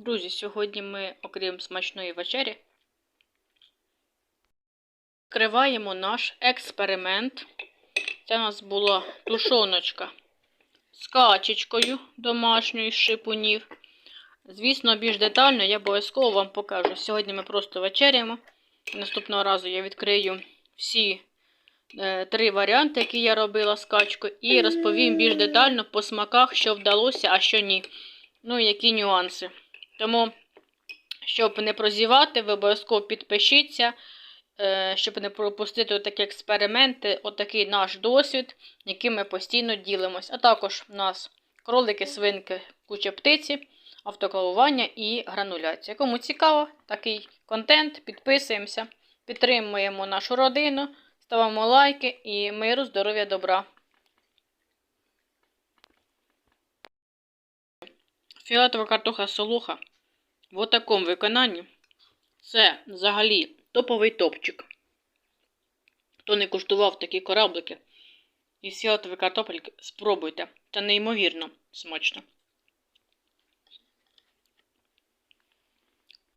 Друзі, сьогодні ми, окрім смачної вечері, відкриваємо наш експеримент. Це у нас була тушоночка з качечкою домашньою з шипунів. Звісно, більш детально я обов'язково вам покажу. Сьогодні ми просто вечеряємо. Наступного разу я відкрию всі е, три варіанти, які я робила з качкою, і розповім більш детально по смаках, що вдалося, а що ні. Ну і які нюанси. Тому, щоб не прозівати, ви обов'язково підпишіться, е, щоб не пропустити такі експерименти, отакий наш досвід, яким ми постійно ділимось. А також у нас кролики, свинки, куча птиці, автоклавування і грануляція. Кому цікаво такий контент, підписуємося, підтримуємо нашу родину, ставимо лайки і миру, здоров'я, добра. Фіолетова картоха солоха в такому виконанні це взагалі топовий топчик. Хто не куштував такі кораблики із фіолетової картопельки, спробуйте. Це неймовірно смачно.